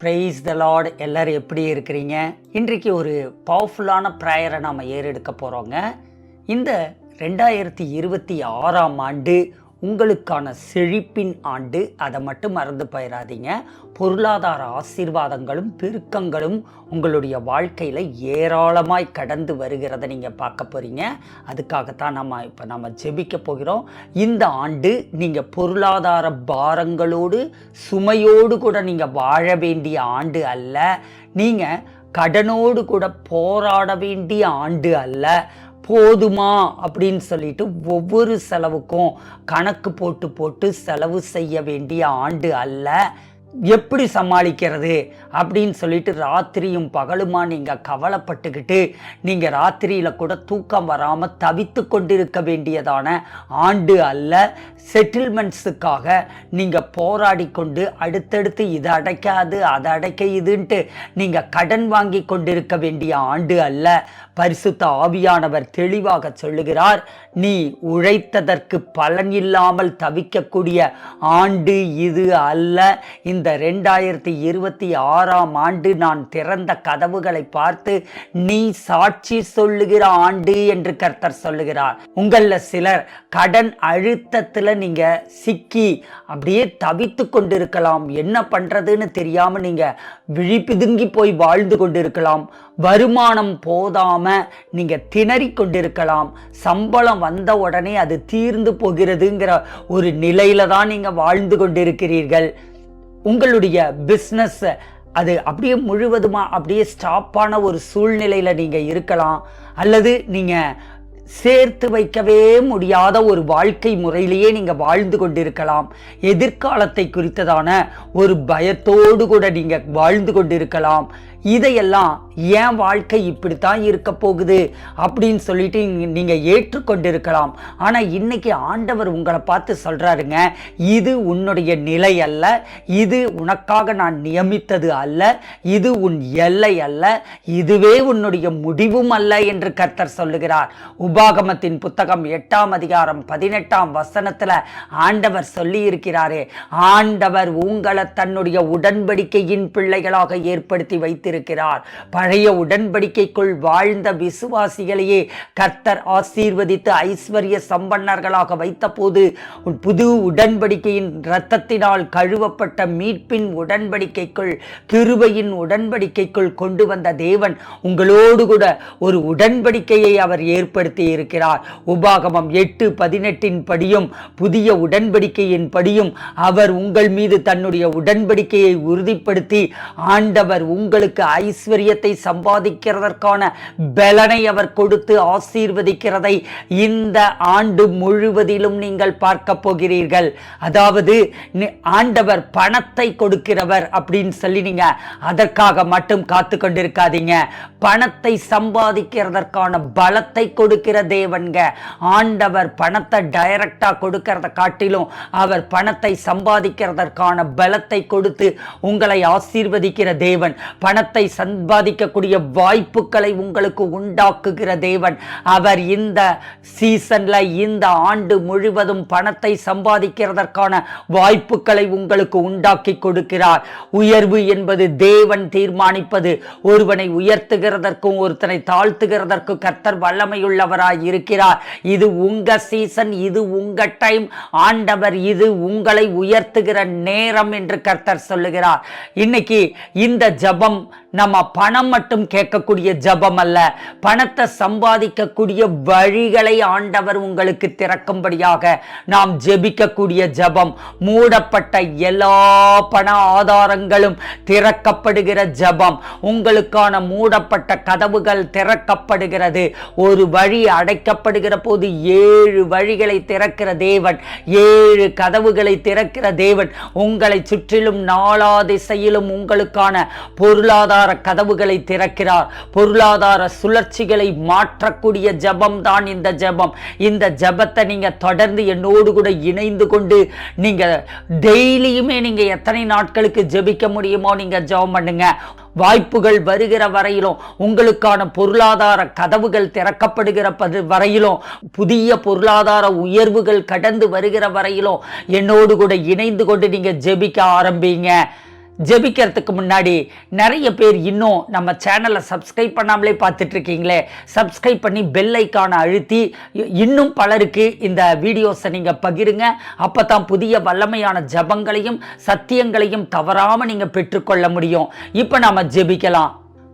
Price த Lord எல்லாரும் எப்படி இருக்கிறீங்க? இன்றைக்கு ஒரு பவர்ஃபுல்லான ப்ரேயரை நாம் ஏறெடுக்க போகிறோங்க இந்த ரெண்டாயிரத்தி இருபத்தி ஆறாம் ஆண்டு உங்களுக்கான செழிப்பின் ஆண்டு. அதை மட்டும் மறந்து போயிடாதீங்க பொருளாதார ஆசீர்வாதங்களும் பெருக்கங்களும் உங்களுடைய வாழ்க்கையில் ஏராளமாய் கடந்து வருகிறத நீங்கள் பார்க்க போகிறீங்க அதுக்காகத்தான் நம்ம இப்போ நம்ம ஜெபிக்க போகிறோம். இந்த ஆண்டு நீங்கள் பொருளாதார பாரங்களோடு சுமையோடு கூட நீங்கள் வாழ வேண்டிய ஆண்டு அல்ல. நீங்கள் கடனோடு கூட போராட வேண்டிய ஆண்டு அல்ல. போதுமா? அப்படின்னு சொல்லிட்டு ஒவ்வொரு செலவுக்கும் கணக்கு போட்டு போட்டு செலவு செய்ய வேண்டிய ஆண்டு அல்ல. எப்படி சமாளிக்கிறது? அப்படின்னு சொல்லிட்டு ராத்திரியும் பகலுமா நீங்கள் கவலைப்பட்டுக்கிட்டு நீங்கள் ராத்திரியில் கூட தூக்கம் வராமல் தவித்து கொண்டிருக்க வேண்டியதான ஆண்டு அல்ல. செட்டில்மெண்ட்ஸுக்காக நீங்கள் போராடி கொண்டு அடுத்தடுத்து இது அடைக்காது அதை அடைக்க இதுன்ட்டு நீங்கள் கடன் வாங்கி கொண்டிருக்க வேண்டிய ஆண்டு அல்ல. பரிசுத்த ஆவியானவர் தெளிவாக சொல்லுகிறார் நீ உழைத்ததற்கு பலன் இல்லாமல் தவிக்கக்கூடிய ஆண்டு இது அல்ல. இந்த ரெண்டாயிரத்தி இருபத்தி ஆறாம் ஆண்டு நான் திறந்த கதவுகளை பார்த்து நீ சாட்சி சொல்லுகிற ஆண்டு என்று கர்த்தர் சொல்லுகிறார். உங்களில் சிலர் கடன் அழுத்தத்தில் நீங்கள் சிக்கி அப்படியே தவித்து கொண்டிருக்கலாம். என்ன பண்ணுறதுன்னு தெரியாமல் நீங்கள் விழிப்புதுங்கி போய் வாழ்ந்து கொண்டிருக்கலாம். வருமானம் இல்லாமல் நீங்கள் திணறி கொண்டிருக்கலாம் சம்பளம் வந்த உடனே அது தீர்ந்து போகிறதுங்கிற ஒரு நிலையில தான் நீங்கள் வாழ்ந்து கொண்டிருக்கிறீர்கள். உங்களுடைய பிஸ்னஸ் அது அப்படியே முழுவதுமா அப்படியே ஸ்டாப்பான ஒரு சூழ்நிலையில் நீங்கள் இருக்கலாம். அல்லது நீங்கள் சேர்த்து வைக்கவே முடியாத ஒரு வாழ்க்கை முறையிலேயே நீங்கள் வாழ்ந்து கொண்டிருக்கலாம். எதிர்காலத்தை குறித்ததான ஒரு பயத்தோடு கூட நீங்கள் வாழ்ந்து கொண்டிருக்கலாம். இதையெல்லாம் ஏன் வாழ்க்கை இப்படித்தான் இருக்க போகுது அப்படின்னு சொல்லிட்டு நீங்க- ஏற்றுக்கொண்டிருக்கலாம். ஆனா இன்னைக்கு ஆண்டவர் உங்களை பார்த்து சொல்றாருங்க இது உன்னுடைய நிலை அல்ல இது உனக்காக நான் நியமித்தது அல்ல இது உன் எல்லை அல்ல இதுவே உன்னுடைய முடிவும் அல்ல என்று கர்த்தர் சொல்லுகிறார். உபாகமத்தின் புத்தகம் எட்டாம் அதிகாரம் பதினெட்டாம் வசனத்துல ஆண்டவர் சொல்லி இருக்கிறாரே ஆண்டவர் உங்களை தன்னுடைய உடன்படிக்கையின் பிள்ளைகளாக ஏற்படுத்தி வைத்திருக்கிறார். பழைய உடன்படிக்கைக்குள் வாழ்ந்த விசுவாசிகளையே கர்த்தர் ஆசீர்வதித்து ஐஸ்வர்ய சம்பன்னர்களாக வைத்தபோது புது உடன்படிக்கையின் இரத்தத்தினால் கழுவப்பட்ட மீட்பின் உடன்படிக்கைக்குள் கிருபையின் உடன்படிக்கைக்குள் கொண்டு வந்த தேவன் உங்களோடு கூட ஒரு உடன்படிக்கையை அவர் ஏற்படுத்தி இருக்கிறார். உபாகமம் எட்டு பதினெட்டின் படியும் புதிய உடன்படிக்கையின் படியும் அவர் உங்கள் மீது தன்னுடைய உடன்படிக்கையை உறுதிப்படுத்தி ஆண்டவர் உங்களுக்கு ஐஸ்வர்யத்தை சம்பாதிக்கிறதற்கான பலனை அவர் கொடுத்து ஆசீர்வதிக்கிறதை இந்த ஆண்டு முழுவதிலும் நீங்கள் பார்க்க போகிறீர்கள். அதாவது ஆண்டவர் பணத்தை கொடுக்கிறவர் அப்படின்னு சொல்லி நீங்க அதற்காக மட்டும் காத்து கொண்டிருக்காதீங்க. பணத்தை சம்பாதிக்கிறதற்கான பலத்தை கொடுக்கிற தேவன்க ஆண்டவர் பணத்தை டைரக்டா கொடுக்கிறத காட்டிலும் அவர் பணத்தை சம்பாதிக்கிறதற்கான பலத்தை கொடுத்து உங்களை ஆசீர்வதிக்கிற தேவன். பணத்தை சம்பாதிக்க வைக்கக்கூடிய வாய்ப்புகளை உங்களுக்கு உண்டாக்குகிற தேவன். அவர் இந்த சீசன்ல இந்த ஆண்டு முழுவதும் பணத்தை சம்பாதிக்கிறதற்கான வாய்ப்புகளை உங்களுக்கு உண்டாக்கி கொடுக்கிறார். உயர்வு என்பது தேவன் தீர்மானிப்பது. ஒருவனை உயர்த்துகிறதற்கும் ஒருத்தனை தாழ்த்துகிறதற்கும் கர்த்தர் வல்லமையுள்ளவராய் இருக்கிறார். இது உங்க சீசன் இது உங்க டைம் ஆண்டவர் இது உங்களை உயர்த்துகிற நேரம் என்று கர்த்தர் சொல்லுகிறார். இன்னைக்கு இந்த ஜபம் நம்ம பணம் மட்டும் கேட்கக்கூடிய ஜபம் அல்ல பணத்தை சம்பாதிக்கக்கூடிய வழிகளை ஆண்டவர் உங்களுக்கு திறக்கும்படியாக நாம் ஜெபிக்கக்கூடிய ஜபம். மூடப்பட்ட எல்லா பண ஆதாரங்களும் திறக்கப்படுகிற ஜபம். உங்களுக்கான மூடப்பட்ட கதவுகள் திறக்கப்படுகிறது. ஒரு வழி அடைக்கப்படுகிற போது ஏழு வழிகளை திறக்கிற தேவன் ஏழு கதவுகளை திறக்கிற தேவன். உங்களை சுற்றிலும் நாலா திசையிலும் உங்களுக்கான பொருளாதார கதவுகளை திறக்கிறார். பொருளாதார சுழற்சிகளை மாற்றக்கூடிய ஜெபம் தான் இந்த ஜெபம். இந்த ஜெபத்தை நீங்க தொடர்ந்து என்னோடு கூட இணைந்து கொண்டு நீங்க டெய்லியுமே நீங்க எத்தனை நாட்களுக்கு ஜெபிக்க முடியுமோ நீங்க ஜெபம் பண்ணுங்க. வாய்ப்புகள் வருகிற வரையிலும் உங்களுக்கான பொருளாதார கதவுகள் திறக்கப்படுகிற பது- வரையிலும் புதிய பொருளாதார உயர்வுகள் கடந்து வருகிற வரையிலும் என்னோடு கூட இணைந்து கொண்டு நீங்க ஜெபிக்க ஆரம்பிங்க. ஜெபிக்கிறதுக்கு முன்னாடி நிறைய பேர் இன்னும் நம்ம சேனலை சப்ஸ்கிரைப் பண்ணாமலே பார்த்துட்ருக்கீங்களே சப்ஸ்கிரைப் பண்ணி பெல் ஐக்கானை அழுத்தி இ- இன்னும் பலருக்கு இந்த வீடியோஸை நீங்கள் பகிருங்க. அப்போ தான் புதிய வல்லமையான ஜபங்களையும் சத்தியங்களையும் தவறாமல் நீங்கள் பெற்றுக்கொள்ள முடியும். இப்போ நாம் ஜெபிக்கலாம்.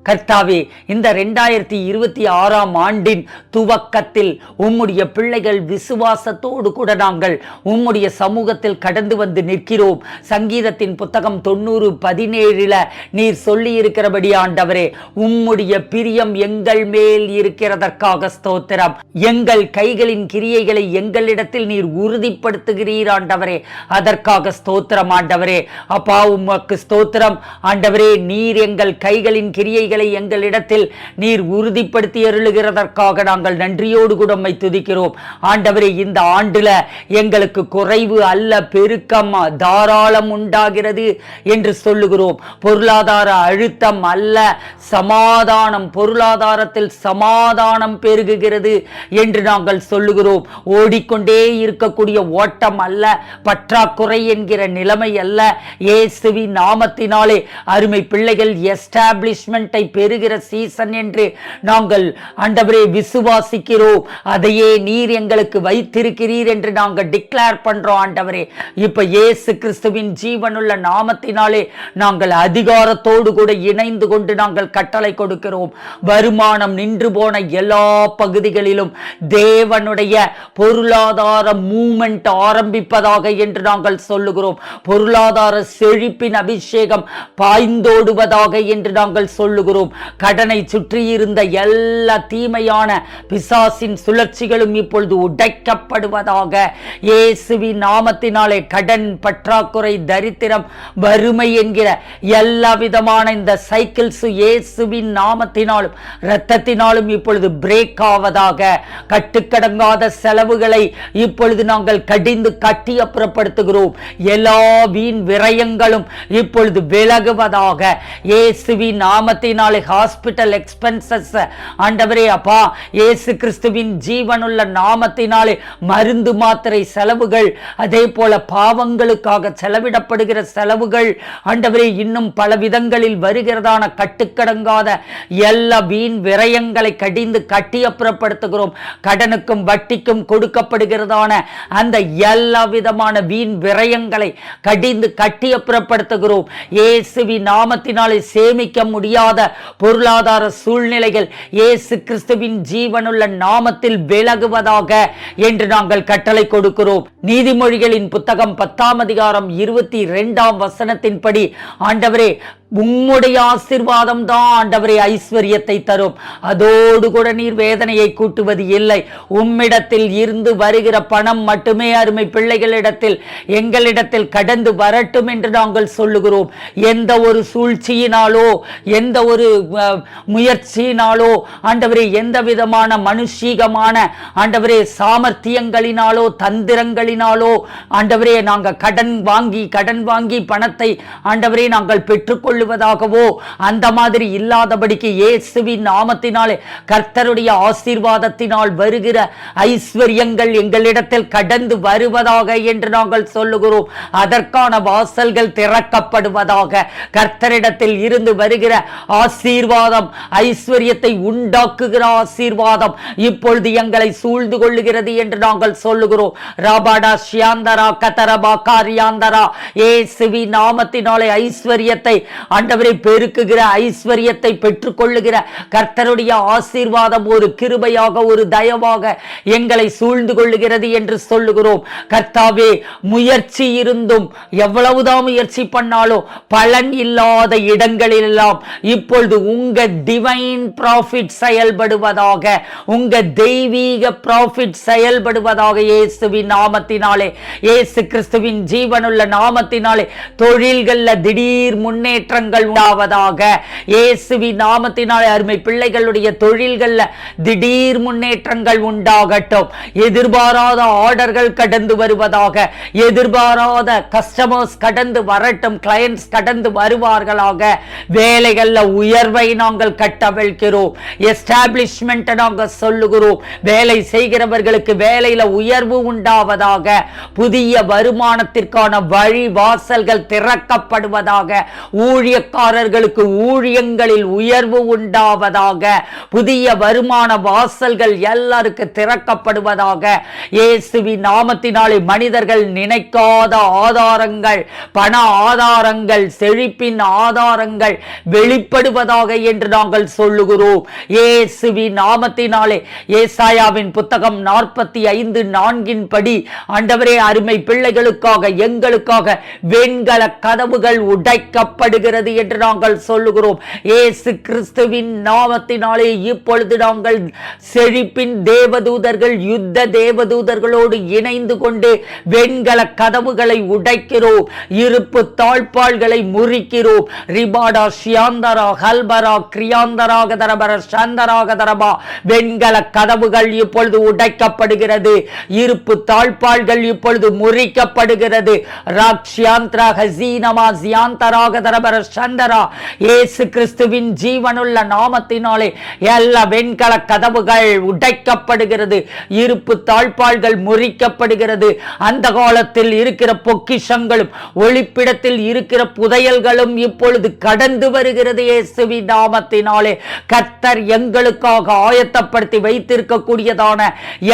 கர்த்தாவே இந்த ரெண்டாயிரத்தி இருபத்தி ஆறாம் ஆண்டின் துவக்கத்தில் உம்முடைய பிள்ளைகள் விசுவாசத்தோடு கூட நாங்கள் உம்முடைய சமூகத்தில் கடந்து வந்து நிற்கிறோம். சங்கீதத்தின் புத்தகம் தொண்ணூறு பதினேழுல நீர் சொல்லி இருக்கிறபடி ஆண்டவரே உம்முடைய பிரியம் எங்கள் மேல் இருக்கிறதற்காக ஸ்தோத்திரம். எங்கள் கைகளின் கிரியைகளை எங்களிடத்தில் நீர் உறுதிப்படுத்துகிறீர் ஆண்டவரே அதற்காக ஸ்தோத்திரம் ஆண்டவரே. அப்பா உமக்கு ஸ்தோத்திரம். ஆண்டவரே நீர் எங்கள் கைகளின் கிரியைகள் எங்களிடத்தில் நீர் உறுதிப்படுத்தி அருளுகிறதற்காக நாங்கள் நன்றியோடு கூட உம்மை துதிக்கிறோம். ஆண்டவரே இந்த ஆண்டுல எங்களுக்கு குறைவு அல்ல பெருக்கம் தாராளம் உண்டாகிறது என்று சொல்லுகிறோம். பொருளாதார அழுத்தம் அல்ல சமாதானம் பொருளாதாரத்தில் சமாதானம் பெருகுகிறது என்று நாங்கள் சொல்லுகிறோம். ஓடிக்கொண்டே இருக்கக்கூடிய ஓட்டம் அல்ல பற்றாக்குறை என்கிற நிலைமை அல்ல. இயேசுவின் நாமத்தினாலே அருமை பிள்ளைகள் எஸ்டாப்ளிஷ்மெண்ட்டை பெறுகிற சீசன் என்று நாங்கள் ஆண்டவரே விசுவாசிக்கிறோம். அதையே நீர் எங்களுக்கு வைத்திருக்கிறீர் என்று நாங்கள் டிக்ளேர் பண்றோம் ஆண்டவரே. இப்ப இயேசு கிறிஸ்துவின் ஜீவனுள்ள நாமத்தினாலே நாங்கள் அதிகாரத்தோடு கூட இணைந்து கொண்டு நாங்கள் கட்டளை கொடுக்கிறோம். வருமானம் நின்று போன எல்லா பகுதிகளிலும் தேவனுடைய பொருளாதார மூமெண்ட் ஆரம்பிப்பதாக என்று நாங்கள் சொல்லுகிறோம். பொருளாதார செழிப்பின் அபிஷேகம் பாய்ந்தோடுவதாக என்று நாங்கள் சொல்லுகிறோம். கடனை சுற்றியிருந்த எல்லா தீமையான பிசாசின் சுழற்சிகளும் இப்பொழுது உடைக்கப்படுவதாக இயேசுவின் நாமத்தினாலே கடன் பற்றாக்குறை தரித்திரம் வறுமை என்கிற எல்லா விதமான இந்த சைக்கிள்ஸ் இயேசுவின் நாமத்தினாலும் இரத்தத்தினாலும் இப்பொழுது பிரேக் ஆவதாக கட்டுக்கடங்காத செலவுகளை இப்பொழுது நாங்கள் கடிந்து கட்டி அப்புறப்படுத்துகிறோம். எல்லா வீண் விரயங்களும் இப்பொழுது விலகுவதாக இயேசுவின் நாமத்தினால் ஹாஸ்பிட்டல் எக்ஸ்பென்சஸ் ஆண்டவரே அப்பா இயேசு கிறிஸ்துவின் ஜீவனுள்ள நாமத்தினாலே மருந்து மாத்திரை செலவுகள் அதே போல பாவங்களுக்காக செலவிடப்படுகிற செலவுகள் ஆண்டவரே இன்னும் பல விதங்களில் வருகிறதான கட்டுக்கடங்காத எல்லா வீண் விரயங்களை கடிந்து கட்டி அப்புறப்படுத்துகிறோம். கடனுக்கும் வட்டிக்கும் கொடுக்கப்படுகிறதான அந்த எல்லா விதமான வீண் விரயங்களை கடிந்து கட்டி அப்புறப்படுத்துகிறோம். நாமத்தினாலே சேமிக்க முடியாத பொருளாதார சூழ்நிலைகள் இயேசு கிறிஸ்துவின் ஜீவனுள்ள நாமத்தில் விலகுவதாக என்று நாங்கள் கட்டளை கொடுக்கிறோம். நீதிமொழிகளின் புத்தகம் பத்தாம் அதிகாரம் இருபத்தி இரண்டாம் வசனத்தின்படி ஆண்டவரே உம்முடைய ஆசிர்வாதம் தான் ஆண்டவரே ஐஸ்வர்யத்தை தரும். அதோடு கூட நீர் வேதனையை கூட்டுவது இல்லை. உம்மிடத்தில் இருந்து வருகிற பணம் மட்டுமே அருமை பிள்ளைகளிடத்தில் எங்களிடத்தில் கடந்து வரட்டும் என்று நாங்கள் சொல்லுகிறோம். எந்த ஒரு சூழ்ச்சியினாலோ எந்த ஒரு முயற்சியினாலோ ஆண்டவரே எந்த விதமான மனுஷீகமான ஆண்டவரே சாமர்த்தியங்களினாலோ தந்திரங்களினாலோ ஆண்டவரே நாங்கள் கடன் வாங்கி கடன் வாங்கி பணத்தை ஆண்டவரே நாங்கள் பெற்றுக்கொள்ளுவதாகவோ அந்த மாதிரி இல்லாதபடிக்கு இயேசுவின் நாமத்தினாலே கர்த்தருடைய ஆசீர்வாதத்தினால் வருகிற ஐஸ்வர்யங்கள் எங்களிடத்தில் கடந்து வருவதாக என்று நாங்கள் சொல்லுகிறோம். அதற்கான வாசல்கள் திறக்கப்படுவதாக கர்த்தரிடத்தில் இருந்து வருகிற ஆசீர்வாதம் ஐஸ்வர்யத்தை உண்டாக்குகிற ஆசீர்வாதம் இப்பொழுது எங்களை சூழ்ந்து கொள்ளுகிறது என்று நாங்கள் சொல்லுகிறோம். ராபாடா ஷியாந்தரா கதரபா காரியாந்தரா ஏசுவி நாமத்தினாலே ஐஸ்வர்யத்தை ஆண்டவரை பெருக்குகிற ஐஸ்வர்யத்தை பெற்றுக்கொள்ளுகிற கர்த்தருடைய ஆசீர்வாதம் ஒரு கிருபையாக ஒரு தயவாக எங்களை சூழ்ந்து கொள்ளுகிறது என்று சொல்லுகிறோம். கர்த்தாவே முயற்சி இருந்தும் எவ்வளவுதான் முயற்சி பண்ணாலும் பலன் இல்லாத இடங்களிலெல்லாம் இப்பொழுது உங்க டிவைன் ப்ராஃபிட் செயல்படுவதாக உங்க தெய்வீக ப்ராஃபிட் செயல்படுவதாக இயேசுவின் நாமத்தினாலே இயேசு கிறிஸ்துவின் ஜீவனுள்ள நாமத்தினாலே தொழில்கள்ல திடீர் முன்னேற்றம் மாற்றங்கள் உண்டாவதாக. இயேசுவி நாமத்தினாலே அருமை பிள்ளைகளுடைய தொழில்கள்ல திடீர் முன்னேற்றங்கள் உண்டாகட்டும். எதிர்பாராத ஆர்டர்கள் கடந்து வருவதாக. எதிர்பாராத கஸ்டமர்ஸ் கடந்து வரட்டும் கிளையன்ஸ் கடந்து வருவார்களாக. வேலைகள்ல உயர்வை நாங்கள் கட்டவிழ்கிறோம். எஸ்டாப்ளிஷ்மெண்ட் நாங்கள் சொல்லுகிறோம். வேலை செய்கிறவர்களுக்கு வேலையில உயர்வு உண்டாவதாக. புதிய வருமானத்திற்கான வழி வாசல்கள் திறக்கப்படுவதாக ஊழியக்காரர்களுக்கு ஊழியங்களில் உயர்வு உண்டாவதாக புதிய வருமான வாசல்கள் எல்லாருக்கு திறக்கப்படுவதாக இயேசுவி நாமத்தினாலே மனிதர்கள் நினைக்காத ஆதாரங்கள் பண ஆதாரங்கள் செழிப்பின் ஆதாரங்கள் வெளிப்படுவதாக என்று நாங்கள் சொல்லுகிறோம். இயேசுவி நாமத்தினாலே ஏசாயாவின் புத்தகம் நாற்பத்தி ஐந்து நான்கின் படி ஆண்டவரே அருமை பிள்ளைகளுக்காக எங்களுக்காக வெண்கல கதவுகள் உடைக்கப்படுகிறது என்று நாங்கள் சொல்லுகிறோம். ஏசு கிறிஸ்துவின் நாமத்தினாலே இப்பொழுது நாங்கள் செழிப்பின் தேவதூதர்கள் யுத்த தேவதூதர்களோடு இணைந்து கொண்டு வெண்கல கதவுகளை உடைக்கிறோம். இருப்பு தாழ்பாள்களை முறிக்கிறோம். ரிபாடா ஷியாந்தரா ஹல்பரா கிரியாந்தராக தரபர சந்தராக தரபா வெண்கல கதவுகள் இப்பொழுது உடைக்கப்படுகிறது. இருப்பு தாழ்பாள்கள் இப்பொழுது முறிக்கப்படுகிறது. ராக்ஷியாந்திரா ஹசீனமா ஜியாந்தராக தரபர சண்டரா இயேசு கிறிஸ்துவின் ஜீவனுள்ள நாமத்தினாலே எல்லா வெண்கல கதவுகள் உடைக்கப்படுகிறது இருப்பு தாழ்பாள்கள் முறிக்கப்படுகிறது. அந்த காலத்தில் இருக்கிற பொக்கிஷங்களும் ஒளிப்பிடத்தில் இருக்கிற புதையல்களும் இப்பொழுது கடந்து வருகிறது இயேசுவி நாமத்தினாலே. கர்த்தர் எங்களுக்காக ஆயத்தப்படுத்தி வைத்திருக்கக்கூடியதான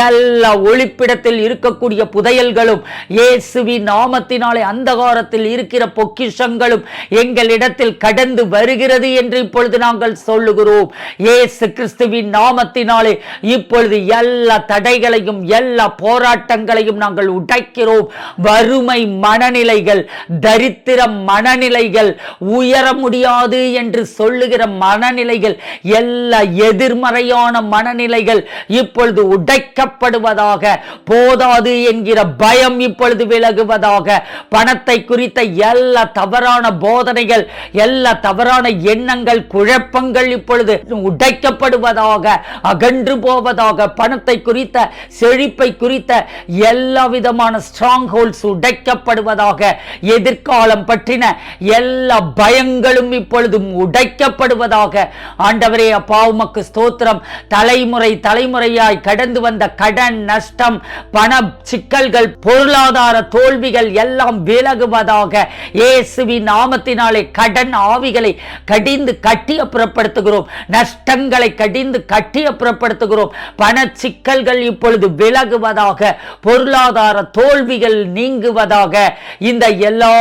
எல்லா ஒளிப்பிடத்தில் இருக்கக்கூடிய புதையல்களும் இயேசுவி நாமத்தினாலே அந்த காலத்தில் இருக்கிற பொக்கிஷங்களும் எங்களிடம் இடத்தில் கடந்து வருகிறது என்று இப்பொழுது நாங்கள் சொல்லுகிறோம். ஏசு கிறிஸ்துவின் நாமத்தினாலே இப்பொழுது எல்லா தடைகளையும் எல்லா போராட்டங்களையும் நாங்கள் உடைக்கிறோம். வறுமை மனநிலைகள் தரித்திர மனநிலைகள் உயர முடியாது என்று சொல்லுகிற மனநிலைகள் எல்லா எதிர்மறையான மனநிலைகள் இப்பொழுது உடைக்கப்படுவதாக போதாது என்கிற பயம் இப்பொழுது விலகுவதாக பணத்தை குறித்த எல்லா தவறான போதனைகள் எல்லா தவறான எண்ணங்கள் குழப்பங்கள் இப்பொழுது உடைக்கப்படுவதாக அகன்று போவதாக பணத்தை குறித்த செழிப்பை குறித்த எல்லா விதமான ஸ்ட்ராங் ஹோல்ஸ் உடைக்கப்படுவதாக எதிர்காலம் பற்றின எல்லா பயங்களும் இப்பொழுதும் உடைக்கப்படுவதாக. ஆண்டவரே அப்பா உமக்கு ஸ்தோத்திரம். தலைமுறை தலைமுறையாய் கடந்து வந்த கடன் நஷ்டம் பண சிக்கல்கள் பொருளாதார தோல்விகள் எல்லாம் விலகுவதாக இயேசுவின் நாமத்தினாலே கடன் ஆவிகளை கடிந்து கட்டி அப்புறப்படுத்துகிறோம். நஷ்டங்களை கடிந்து கட்டி அப்புறப்படுத்துகிறோம். பண சிக்கல்கள் இப்பொழுது விலகுவதாக பொருளாதார தோல்விகள் நீங்குவதாக இந்த எல்லா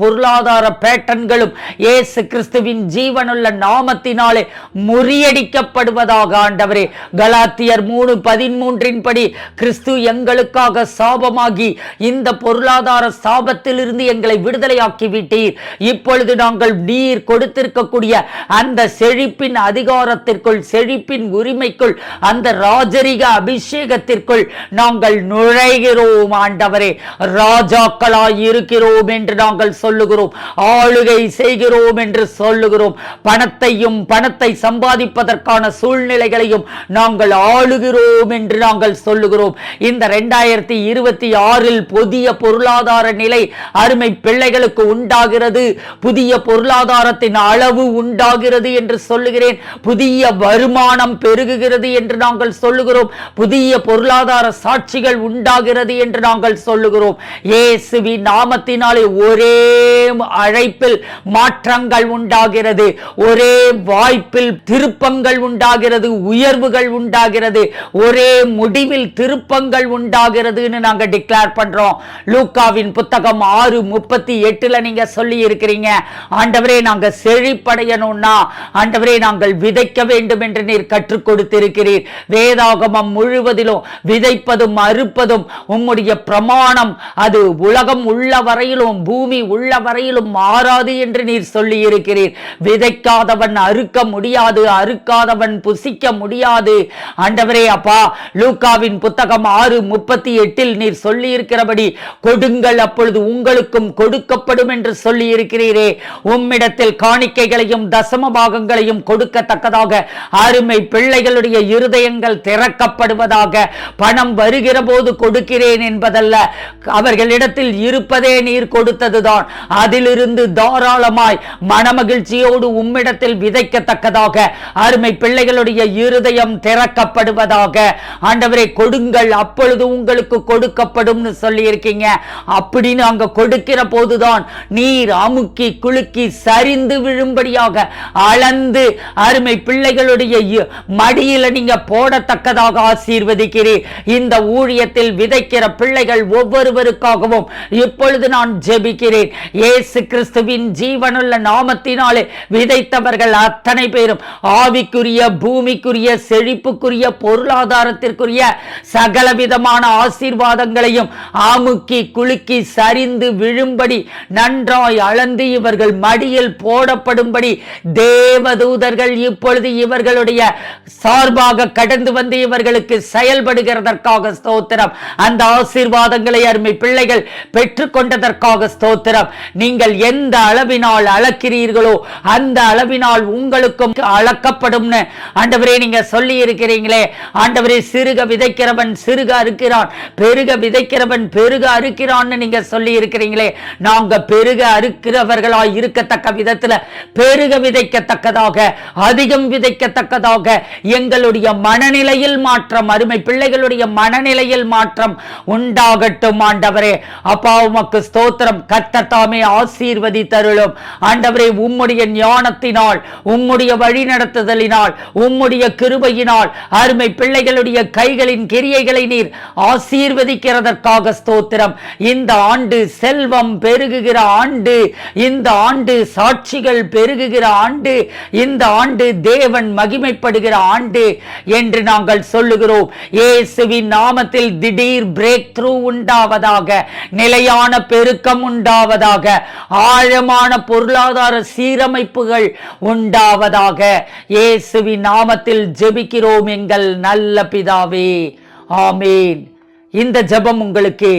பொருளாதார பேட்டன்களும் இயேசு கிறிஸ்துவின் ஜீவனுள்ள நாமத்தினாலே முறியடிக்கப்படுவதாக ஆண்டவரே. கலாத்தியர் மூணு பதிமூன்றின் படி கிறிஸ்து எங்களுக்காக சாபமாகி இந்த பொருளாதார சாபத்திலிருந்து எங்களை விடுதலையாக்கி விட்டீர். இப்பொழுது நாங்கள் நீர் கொடுத்திருக்கக்கூடிய அந்த செழிப்பின் அதிகாரத்திற்குள் செழிப்பின் உரிமைக்குள் அந்த ராஜரிக அபிஷேகத்திற்குள் நாங்கள் நுழைகிறோம் ஆண்டவரே. ராஜாக்களாய் இருக்கிறோம் என்று நாங்கள் சொல்லுகிறோம். ஆளுகை செய்கிறோம் என்று சொல்லுகிறோம். பணத்தையும் பணத்தை சம்பாதிப்பதற்கான சூழ்நிலைகளையும் நாங்கள் ஆளுகிறோம் என்று நாங்கள் சொல்லுகிறோம். இந்த ரெண்டாயிரத்தி இருபத்தி ஆறில் புதிய பொருளாதார நிலை அருமை பிள்ளைகளுக்கு உண்டாகிறது. புதிய பொருளாதாரத்தின் அளவு உண்டாகிறது என்று சொல்லுகிறேன். புதிய வருமானம் பெருகுகிறது என்று நாங்கள் சொல்லுகிறோம். புதிய பொருளாதார சாட்சிகள் உண்டாகிறது என்று நாங்கள் சொல்லுகிறோம். இயேசுவி நாமத்தினாலே ஒரே அழைப்பில் மாற்றங்கள் உண்டாகிறது. ஒரே வாய்ப்பில் திருப்பங்கள் உண்டாகிறது. உயர்வுகள் உண்டாகிறது. ஒரே முடிவில் திருப்பங்கள் உண்டாகிறதுன்னு நாங்க டிக்ளேர் பண்றோம். லூக்காவின் புத்தகம் ஆறு முப்பத்தி எட்டுல நீங்க சொல்லி இருக்கிறீங்க. ஆண்டவரே நாங்க செழிப்படையணும்னா ஆண்டவரே நாங்கள் விதைக்க வேண்டும் என்று நீர் கற்றுக் கொடுத்திருக்கிறீர். வேதாகமம் முழுவதிலும் விதைப்பதும் அறுப்பதும் உம்முடைய பிரமாணம் அது உலகம் உள்ள வரையிலும் பூமி உள்ள வரையிலும் மாறாது என்று நீர் சொல்லி இருக்கிறீர் விதைக்காதவன் அறுக்க முடியாது அறுக்காதவன் புசிக்க முடியாது. ஆண்டவரே அப்பா லூக்காவின் புத்தகம் ஆறு முப்பத்தி எட்டில் நீர் சொல்லி இருக்கிறபடி கொடுங்கள் அப்பொழுது உங்களுக்கும் கொடுக்கப்படும் என்று சொல்லி இருக்கிறீரே உம்மிடத்தில் காணிக்கைகளையும் தசம பாகங்களையும் கொடுக்கத்தக்கதாக அருமை பிள்ளைகளுடைய இருதயங்கள் திறக்கப்படுவதாக பணம் வருகிற போது கொடுக்கிறேன் என்பதல்ல. அவர்களிடத்தில் இருப்பதே நீர் கொடுத்ததுதான். அதிலிருந்து தாராளமாய் மனமகிழ்ச்சியோடு உம்மிடத்தில் விதைக்கத்தக்கதாக அருமை பிள்ளைகளுடைய இருதயம் திறக்கப்படுவதாக. ஆண்டவரை கொடுங்கள். அப்பொழுது உங்களுக்கு கொடுக்கப்படும் சொல்லி இருக்கீங்க அப்படின்னு அங்க கொடுக்கிற போதுதான் நீர் அமுக்கி குலுக்கி சரிந்து விழும்படியாக அளந்து அருமை பிள்ளைகளுடைய மடியில நீங்க போடத்தக்கதாக ஆசீர்வதிக்கிறீர். இந்த ஊழியத்தில் விதைக்கிற பிள்ளைகள் ஒவ்வொருவருக்காகவும் இப்பொழுது நான் ஜெபிக்கிறேன். இயேசு கிறிஸ்துவின் ஜீவனுள்ள நாமத்தினாலே விதைத்தவர்கள் அத்தனை பேரும் ஆவிக்குரிய பூமிக்குரிய செழிப்புக்குரிய பொருளாதாரத்திற்குரிய சகலவிதமான ஆசீர்வாதங்களையும் ஆமுக்கி குலுக்கி சரிந்து விழும்படி நன்றாய் அளந்து இவர்கள் மடியில் போடப்படும்படி தேவதூதர்கள் இப்பொழுது இவர்களுடைய சார்பாக கடந்து வந்து இவர்களுக்கு செயல்படுகிறதற்காக ஸ்தோத்திரம். அந்த ஆசீர்வாதங்களை அருமை பிள்ளைகள் பெற்றுக்கொண்டதற்காக ஸ்தோத்திரம். நீங்கள் எந்த அளவினால் அளக்கிறீர்களோ அந்த அளவினால் உங்களுக்கும் அளக்கப்படும்னு ஆண்டவரே நீங்க சொல்லி இருக்கிறீங்களே ஆண்டவரே சிறுக விதைக்கிறவன் சிறுக அறுக்கிறான் பெருக விதைக்கிறவன் பெருக அறுக்கிறான்னு நீங்க சொல்லி இருக்கிறீங்களே நாங்க பெருக அறுக்கிறவர்களாய் இருக்கத்தக்க விதத்தில் பெருக விதைக்கத்தக்கதாக அதிகம் விதைக்கத்தக்கதாக எங்களுடைய மனநிலையில் மாற்றம் அருமை பிள்ளைகளுடைய மனநிலையில் மாற்றம் உண்டாகட்டும் ஆண்டவரே. அப்பா உமக்கு ஸ்தோத்திரம். கத்தத்தாமே ஆசீர்வதி தருளும் ஆண்டவரே உம்முடைய ஞானத்தினால் உம்முடைய வழிநடத்துதலினால் உம்முடைய கிருபையினால் அருமை பிள்ளைகளுடைய கைகளின் கிரியைகளை நீர் ஆசீர்வதிக்கிறதற்காக ஸ்தோத்திரம். இந்த ஆண்டு செல்வம் பெருகுகிற ஆண்டு இந்த ஆண்டு சாட்சிகள் பெருகுகிற ஆண்டு இந்த ஆண்டு தேவன் மகிமைப்படுகிற ஆண்டு என்று நாங்கள் சொல்லுகிறோம். இயேசுவின் நாமத்தில் திடீர் பிரேக் த்ரூ உண்டாவதாக நிலையான பெருக்கம் உண்டாவதாக ஆழமான பொருளாதார சீரமைப்புகள் உண்டாவதாக இயேசுவின் நாமத்தில் ஜெபிக்கிறோம் எங்கள் நல்ல பிதாவே. ஆமேன். இந்த ஜெபம் உங்களுக்கு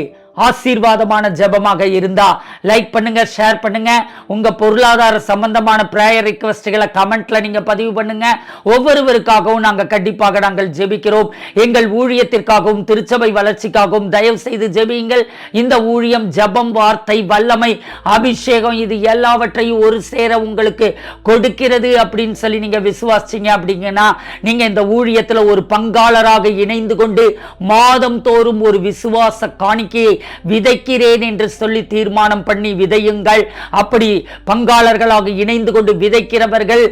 ஆசீர்வாதமான ஜெபமாக இருந்தா லைக் பண்ணுங்க ஷேர் பண்ணுங்க. உங்க பொருளாதார சம்பந்தமான ப்ரேயர் ரிக்வஸ்ட்களை கமெண்ட்ல நீங்க பதிவு பண்ணுங்க. ஒவ்வொருவருக்காகவும் நாங்க கண்டிப்பாக நாங்கள் ஜெபிக்கிறோம். எங்கள் ஊழியத்திற்காகவும் திருச்சபை வளர்ச்சிக்காகவும் தயவு செய்து ஜெபியுங்கள். இந்த ஊழியம் ஜெபம் வார்த்தை வல்லமை அபிஷேகம் இது எல்லாவற்றையும் ஒரு சேர உங்களுக்கு கொடுக்கிறது அப்படின்னு சொல்லி நீங்க விசுவாசிங்க அப்படிங்கன்னா நீங்க இந்த ஊழியத்துல ஒரு பங்காளராக இணைந்து கொண்டு மாதம் தோறும் ஒரு விசுவாச காணிக்கையை விதைக்கிறேன் என்று சொல்லி தீர்மானம் பண்ணி விதையுங்கள். அப்படி பங்காளர்களாக இணைந்து கொண்டு விதைக்கிறவர்கள்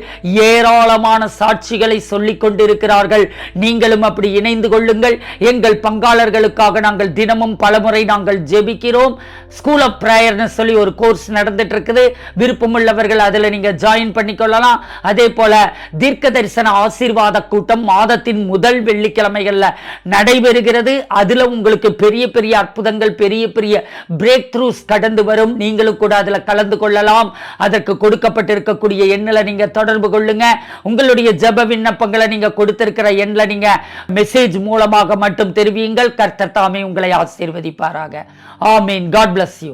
ஏராளமான சாட்சிகளை சொல்லிக் கொண்டிருக்கிறார்கள். நீங்களும் அப்படி இணைந்து கொள்ளுங்கள். எங்கள் பங்காளர்களுக்காக நாங்கள் தினமும் பலமுறை நாங்கள் ஜெபிக்கிறோம். ஸ்கூல் ஆஃப் ப்ரேயர்னு சொல்லி ஒரு கோர்ஸ் நடந்துட்டு இருக்குது விருப்பமுள்ளவர்கள் அதில் நீங்க ஜாயின் பண்ணிக்கொள்ளலாம். அதே போல தீர்க்க தரிசன ஆசீர்வாத கூட்டம் மாதத்தின் முதல் வெள்ளிக்கிழமைகளில் நடைபெறுகிறது. அதுல உங்களுக்கு பெரிய பெரிய அற்புதங்கள் பெரிய பெரிய பிரேக் த்ரூஸ் கடந்து வரும். நீங்களும் கூட அதுல கலந்து கொள்ளலாம். அதற்கு கொடுக்கப்பட்டிருக்கக்கூடிய எண்ணில் நீங்க தொடர்பு கொள்ளுங்க. உங்களுடைய ஜெப விண்ணப்பங்களை நீங்க கொடுத்திருக்கிற எண்ணில் நீங்க மெசேஜ் மூலமாக மட்டும் தெரிவியுங்கள். கர்த்தர் தாமே உங்களை ஆசீர்வதிப்பாராக. ஆமீன். God bless you